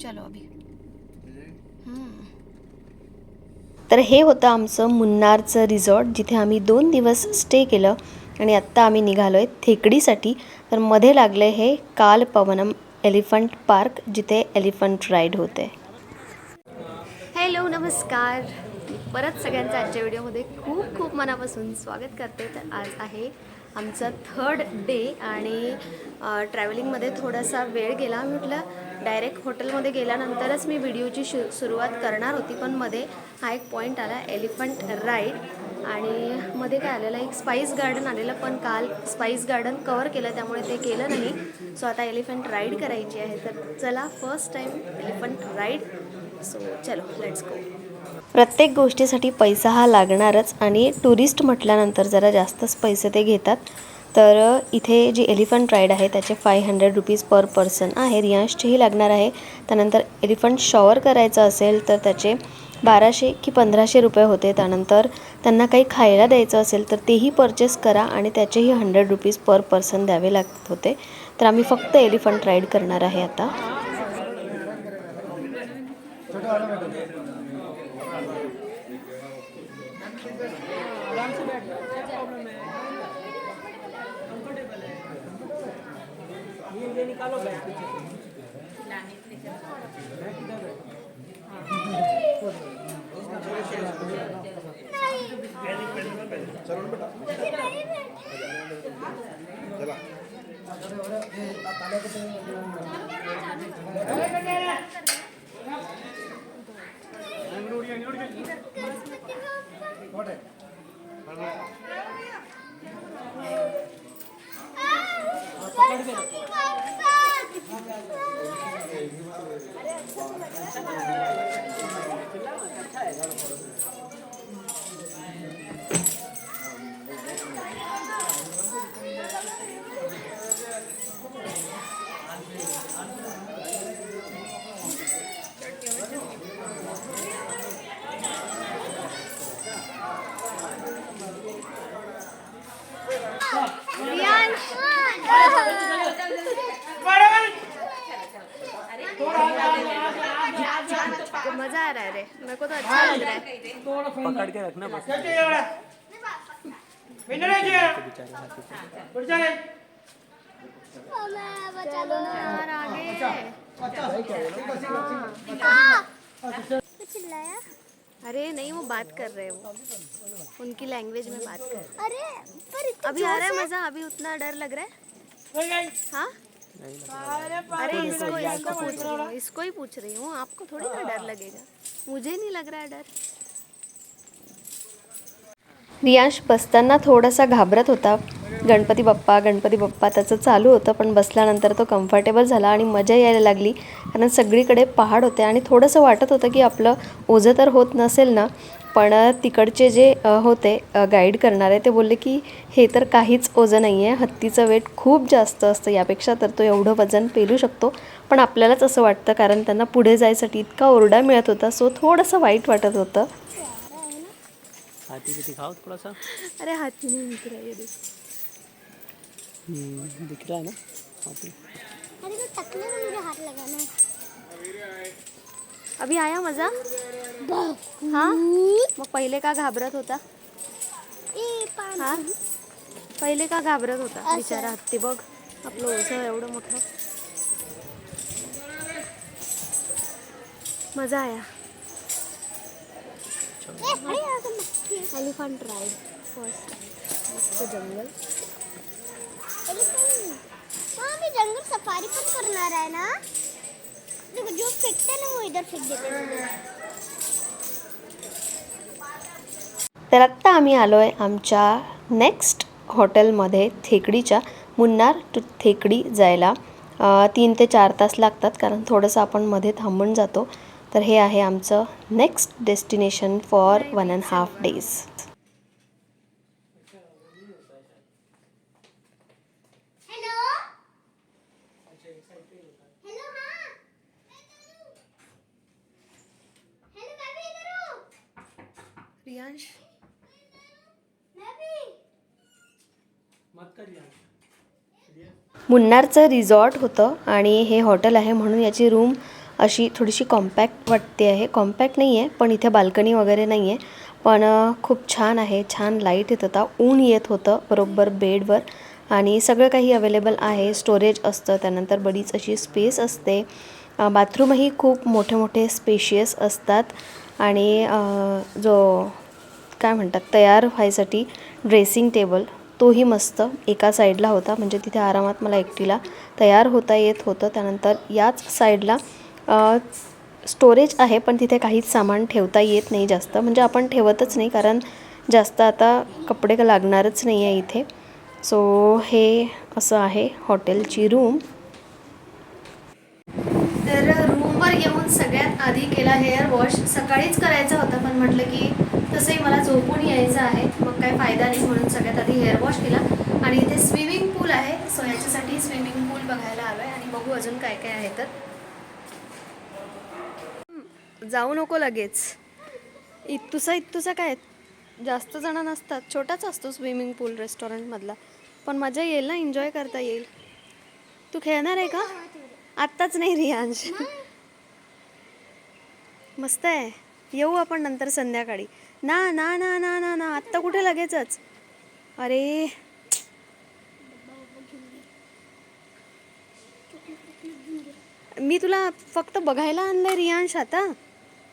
चलो अभी। तर हे होतं आमचं मुन्नारचं रिझॉर्ट जिथे आम्ही दोन दिवस स्टे केलं आणि आत्ता आम्ही निघालो आहे थेकडीसाठी. तर मध्ये लागलं हे काल पवनम एलिफंट पार्क जिथे एलिफंट राईड होते. हॅलो नमस्कार. परत सगळ्यांचं आजच्या व्हिडिओमध्ये खूप खूप मनापासून स्वागत करते. तर आज आहे आमचा थर्ड डे आणि ट्रॅव्हलिंगमध्ये थोडासा वेळ गेला. म्हटलं डायरेक्ट हॉटेलमध्ये गेल्यानंतरच मी व्हिडिओची शु सुरुवात करणार होती पण मध्ये हा एक पॉईंट आला एलिफंट राईड आणि मध्ये काय आलेलं एक स्पाईस गार्डन आलेलं पण काल स्पाईस गार्डन कवर केलं त्यामुळे ते केलं नाही. सो आता एलिफंट राईड करायची आहे. तर चला first time elephant ride so चलो लेट्स गो प्रत्येक गोष्टीसाठी पैसा हा लागणारच आणि टुरिस्ट म्हटल्यानंतर जरा जास्तच पैसे ते घेतात. तर इथे जी एलिफंट राईड आहे त्याचे five hundred rupees per person आहे. रियांशचेही लागणार आहे. त्यानंतर एलिफंट शॉवर करायचं असेल तर त्याचे बाराशे की पंधराशे रुपये होते. त्यानंतर त्यांना काही खायला द्यायचं असेल तर तेही परचेस करा आणि त्याचेही हंड्रेड रुपीज पर पर्सन द्यावे लागत होते. तर आम्ही फक्त एलिफंट राईड करणार आहे आता. आराम से बैठ क्या प्रॉब्लम है कंफर्टेबल है ये ये निकालो बैग पीछे चलो बेटा चला। मेरे को तो अच्छा लग रहा है। पकड़ के रखना बस। यार आगे चिल्लाया अरे नहीं वो बात कर रहे हैं वो। उनकी लैंग्वेज में बात कर रहे अरे पर अभी आ रहा है मज़ा? अभी उतना डर लग रहा है? हाँ? अरे इसको इसको पूछ रही हूँ इसको ही पूछ रही हूँ। आपको थोड़ी ना डर लगेगा। मुझे नहीं लग रहा है डर। रियांश बसताना थोडासा घाबरत होता. गणपती बाप्पा गणपती बाप्पा त्याचं चालू होतं पण बसल्यानंतर तो कम्फर्टेबल झाला आणि मजा यायला लागली. कारण सगळीकडे पहाड होते आणि थोडंसं वाटत होतं की आपलं ओझं तर होत नसेल ना. पण तिकडचे जे होते गाईड करणारे ते बोलले की हे तर काहीच ओझं नाही आहे हत्तीचं वेट खूप जास्त असतं. यापेक्षा तर तो एवढं वजन पेलू शकतो. पण आपल्यालाच असं वाटतं कारण त्यांना पुढे जायसाठी इतका ओरडा मिळत होता सो थोडंसं वाईट वाटत होतं. हाथी को दिखाओ थोड़ा सा अरे हाथी नहीं दिख रहा है ये देखो हम्म, दिख रहा है ना? हाथी अरे तो टकले में मुझे हाथ लगाना. अभी आया मजा? हाँ? मग पहिले का घाबरत होता? ए पान हा? पहिले का घाबरत होता? बिचारा हत्ती बघ. आपलं ओझं एवढं मोठं. मजा आया. Elephant ride. फर्स्ट मस्त जंगल. जंगल सफारी पण करणार आहे ना? देखो जो फेंकते हैं ना वो इधर फेंक देते हैं। तर आत्ता आम्ही आलो आहे आमच्या नेक्स्ट हॉटेलमध्ये थेकडीच्या मुन्नार टू थेकडी जायला. तीन ते चार तास लागतात कारण थोडंसं आपण मध्ये थांबून जातो. तर हे आहे आमचं next destination for one and half days hello hello हाँ हेलो मैं भी इधर रियांश? मैं भी मत करिए मुन्नारचं रिसॉर्ट होतं आणि हे हॉटेल आहे म्हणून याची रूम अशी थोडीशी कॉम्पॅक्ट वाटते आहे. कॉम्पॅक्ट नाही आहे पण इथे बाल्कनी वगैरे नाही आहे पण खूप छान आहे. छान लाइट येत होता. ऊन येत होतं बरोबर बेडवर आणि सगळं काही अवेलेबल आहे. स्टोरेज असतं त्यानंतर बरीच अशी स्पेस असते. अ, बाथरूमही खूप मोठे मोठे स्पेशियस असतात. आणि जो काय म्हणतात तयार व्हायसाठी ड्रेसिंग टेबल तोही मस्त एका साईडला होता. म्हणजे तिथे आरामात मला एकटीला तयार होता येत होतं. त्यानंतर याच साईडला स्टोरेज आहे पण तिथे काहीच सामान ठेवता येत नाही जास्त. म्हणजे आपण ठेवतच नाही कारण जास्त आता कपडे लागणारच नाही आहे इथे. सो हे असं आहे हॉटेलची रूम तर रूमवर येऊन सगळ्यात आधी केला हेअर वॉश सकाळीच करायचा होता पण म्हटलं की तसंही मला झोपून यायचं आहे. मग काय फायदा नाही म्हणून सगळ्यात आधी हेअर वॉश केला. आणि इथे स्विमिंग पूल आहे. सो याच्यासाठी स्विमिंग पूल बघायला आलो आहे आणि बघू अजून काय काय आहे तर. जाऊ नको लगेच. इत्तुसा इत्तुसा काय? जास्त जण नसतात. छोटाच असतो स्विमिंग पूल रेस्टॉरंटमधला पण मजा येईल ना? एन्जॉय करता येईल. तू खेळणार आहे का? आत्ताच नाही रियांश. मस्त आहे. येऊ आपण नंतर संध्याकाळी. ना ना ना ना ना ना. आत्ता कुठे लगेचच? अरे. मी तुला फक्त बघायला आणलंय रियांश आता.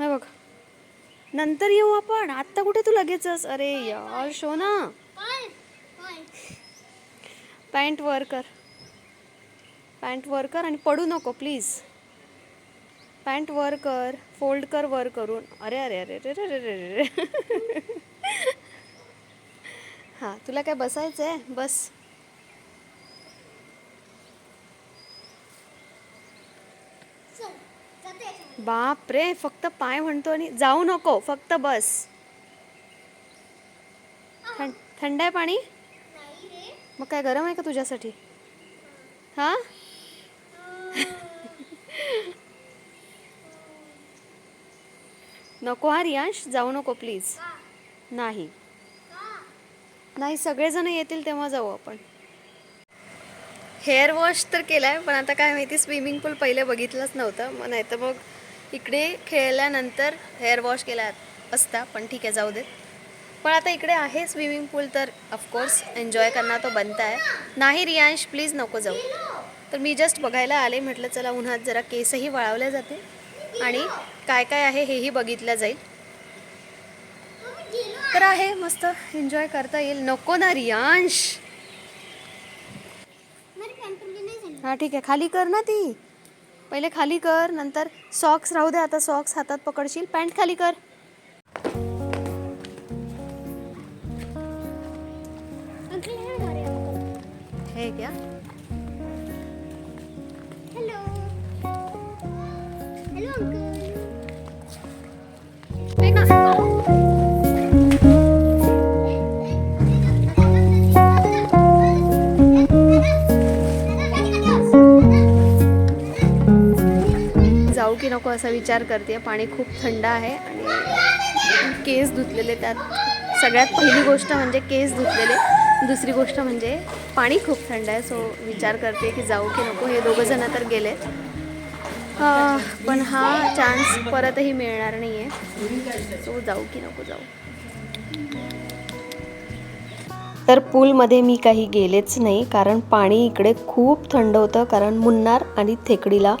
हे बघ. नंतर येऊ आपण. आत्ता कुठे तू लगेचच? अरे यार शो ना पॅन्ट वर कर. पॅन्ट वर कर आणि पडू नको प्लीज. पॅन्ट वर कर फोल्ड कर वर करून. अरे अरे अरे अरे अरे अरे अरे हां तुला काय बसायचं आहे बस. बाप रे फक्त पाय म्हणतो आणि जाऊ नको फक्त बस. थंड थंड आहे पाणी? मग काय गरम आहे का तुझ्यासाठी? हां? नको हा रियांश जाऊ नको प्लीज. नाही. नाही सगळेजण येतील तेव्हा जाऊ आपण. हेअर वॉश तर केला आहे पण आता काय माहिती स्विमिंग पूल पहिले बघितलंच नव्हतं. मग नाही तर मग इकडे खेळल्यानंतर हेअर वॉश केला असता पण ठीक आहे जाऊ देत. पण आता इकडे आहे स्विमिंग पूल तर ऑफकोर्स एन्जॉय करणार तो बनता आहे नाही रियांश प्लीज नको जाऊ. तर मी जस्ट बघायला आले म्हटलं चला उन्हात जरा केसही वळवले जाते आणि काय काय आहे हेही बघितलं जाईल. तर आहे मस्त. एन्जॉय करता येईल. नको ना रियांश. हा ठीक आहे. खाली कर ना ती. पहिले खाली कर नंतर सॉक्स राहू दे. आता सॉक्स हातात पकडशील. पॅन्ट खाली कर. जाऊ की नको असा विचार करते. पाणी खूप थंड आहे आणि केस धुतलेले त्यात. सगळ्यात पहिली गोष्ट म्हणजे केस धुतलेले. दुसरी गोष्ट म्हणजे पाणी खूप थंड आहे. सो विचार करते की जाऊ की नको. हे दोघं जण तर गेले पण हा चान्स परतही मिळणार नाही आहे सो जाऊ की नको जाऊ. तर पूलमध्ये मी काही गेलेच नाही कारण पाणी इकडे खूप थंड होतं कारण मुन्नार आणि थेकडीला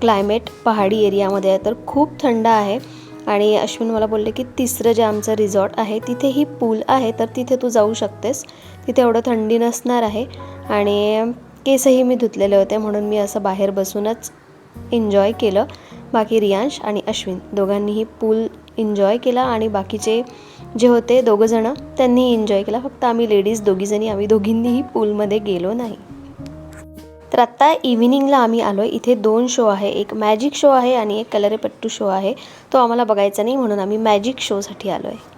क्लायमेट पहाडी एरियामध्ये आहे तर खूप थंड आहे. आणि अश्विन मला बोलले की तिसरं जे आमचं रिसॉर्ट आहे तिथेही पूल आहे तर तिथे तू जाऊ शकतेस. तिथे एवढं थंडी नसणार आहे. आणि केसही मी धुतलेले होते म्हणून मी असं बाहेर बसूनच एन्जॉय केलं. बाकी रियांश आणि अश्विन दोघांनीही पूल एन्जॉय केला आणि बाकीचे जे होते दोघंजणं त्यांनी एन्जॉय केला. फक्त आम्ही लेडीज दोघीजणी आम्ही दोघींनीही पूलमध्ये गेलो नाही. तर आत्ता इव्हिनिंगला आम्ही आलो आहे इथे दोन शो आहे. एक मॅजिक शो आहे आणि एक कलरेपट्टू शो आहे. तो आम्हाला बघायचा नाही म्हणून आम्ही मॅजिक शोसाठी आलो आहे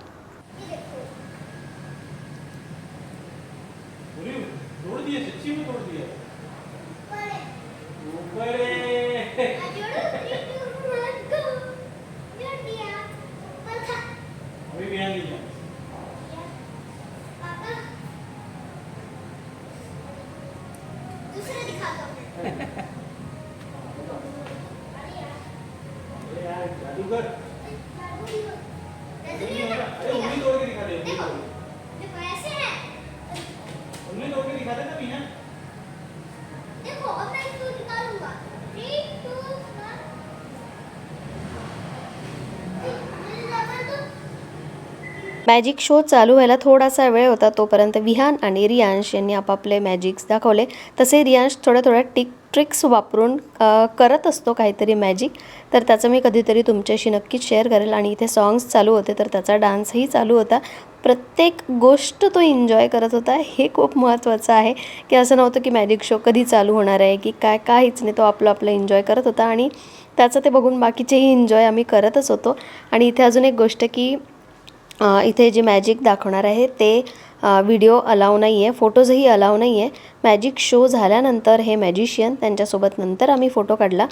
तू कर ए उंगली तोड़ के दिखा दे मॅजिक शो चालू व्हायला थोडासा वेळ होता तोपर्यंत विहान आणि रियांश यांनी आपापले मॅजिक्स दाखवले. तसे रियांश थोड्या थोड्या टिक ट्रिक्स वापरून करत असतो काहीतरी मॅजिक. तर त्याचं मी कधीतरी तुमच्याशी नक्कीच शेअर करेल. आणि इथे सॉंग्स चालू होते तर त्याचा डान्सही चालू होता. प्रत्येक गोष्ट तो एन्जॉय करत होता. हे खूप महत्त्वाचं आहे की असं नव्हतं की मॅजिक शो कधी चालू होणार आहे की काय काहीच नाही. तो आपलं आपलं एन्जॉय करत होता. आणि त्याचं ते बघून बाकीचेही एन्जॉय आम्ही करतच होतो. आणि इथे अजून एक गोष्ट की इथे जे मॅजिक दाखवणार आहे ते व्हिडिओ अलाव नाही आहे फोटोजही अलाव नाही आहे मॅजिक शो झाल्यानंतर हे मॅजिशियन त्यांच्यासोबत नंतर आम्ही फोटो काढला.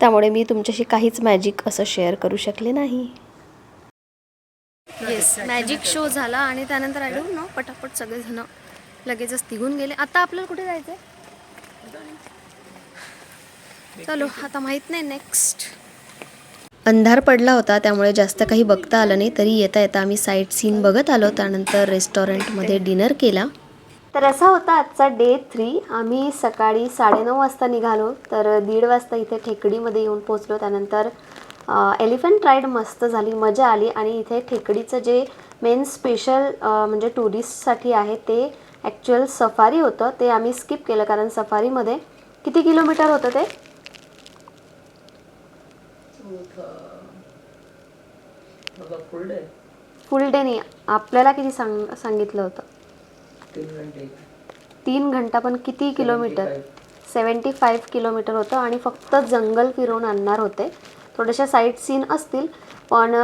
त्यामुळे मी तुमच्याशी काहीच मॅजिक असं शेअर करू शकले नाही. येस मॅजिक शो झाला आणि त्यानंतर आय डोंट नो पटापट सगळेजण लगेचच निघून गेले. आता आपल्याला कुठे जायचं चलो आता माहीत नाही नेक्स्ट अंधार पडला होता त्यामुळे जास्त काही बघता आलं नाही तरी येता येता आम्ही साईट सीन बघत आलो. त्यानंतर रेस्टॉरंटमध्ये डिनर केला. तर असा होता आजचा डे थ्री आम्ही सकाळी साडेनऊ वाजता निघालो तर दीड वाजता इथे ठेकडीमध्ये येऊन पोचलो त्यानंतर एलिफंट राईड मस्त झाली मजा आली. आणि इथे ठेकडीचं जे मेन स्पेशल म्हणजे टुरिस्टसाठी आहे ते ॲक्च्युअल सफारी होतं. ते आम्ही स्किप केलं कारण सफारीमध्ये किती किलोमीटर होतं ते? फुल डे फुल डे नाही आपल्याला किती सांग सांगितलं होतं? तीन घंटे. पण किती किलोमीटर? Seventy five. किलोमीटर होतं आणि फक्त जंगल फिरवून आणणार होते. थोड्याशा साईट सीन असतील पण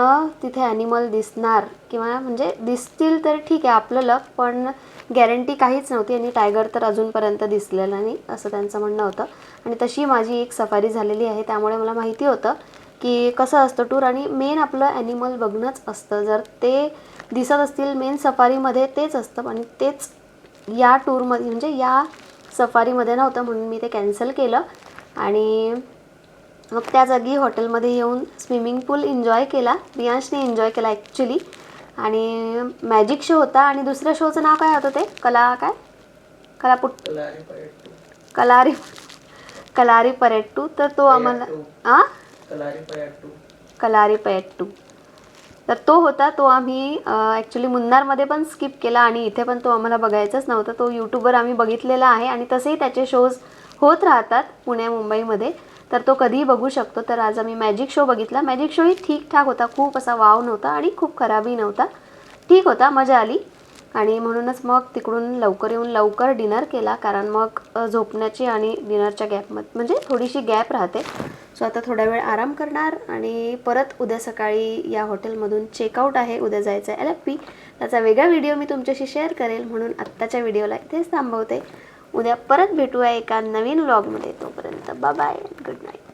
तिथे ॲनिमल दिसणार किंवा म्हणजे दिसतील तर ठीक आहे आपलं लक पण गॅरंटी काहीच नव्हती आणि टायगर तर अजूनपर्यंत दिसलेला नाही असं त्यांचं म्हणणं होतं. आणि तशी माझी एक सफारी झालेली आहे त्यामुळे मला माहिती होतं. की कसं असतं टूर आणि मेन आपलं ॲनिमल बघणंच असतं. जर ते दिसत असतील मेन सफारीमध्ये तेच असतं आणि तेच या टूरमध्ये म्हणजे या सफारीमध्ये नव्हतं म्हणून मी ते कॅन्सल केलं. आणि मग त्या जागी हॉटेलमध्ये येऊन स्विमिंग पूल एन्जॉय केला. रियांशने एन्जॉय केला ॲक्च्युली आणि मॅजिक शो होता आणि दुसऱ्या शोचं नाव काय होतं ते? कला काय? कलापुट कलारी परेड कलारी कलारी परेट्टू तर तो आम्हाला आ? कलारी परेड टू तर तो होता तो आम्ही ॲक्च्युली मुन्नारमध्ये पण स्किप केला आणि इथे पण तो आम्हाला बघायचाच नव्हता. तो यूट्यूबवर आम्ही बघितलेला आहे आणि तसेही त्याचे शोज होत राहतात पुणे मुंबईमध्ये. तर तो कधीही बघू शकतो. तर आज आम्ही मॅजिक शो बघितला. मॅजिक शोही ठीकठाक होता. खूप असा वाव नव्हता आणि खूप खराबही नव्हता. ठीक होता. मजा आली. आणि म्हणूनच मग तिकडून लवकर येऊन लवकर डिनर केला. कारण मग झोपण्याची आणि डिनरच्या गॅपमध्ये म्हणजे थोडीशी गॅप राहते. सो आता थोडा वेळ आराम करणार आणि परत उद्या सकाळी या हॉटेलमधून चेकआउट आहे. उद्या जायचं आहे एल एफ पी त्याचा वेगळा व्हिडिओ मी तुमच्याशी शेअर करेल म्हणून आत्ताच्या व्हिडिओला इथेच थांबवते. उद्या परत भेटूया एका नवीन व्लॉगमध्ये तोपर्यंत बाय गुड नाईट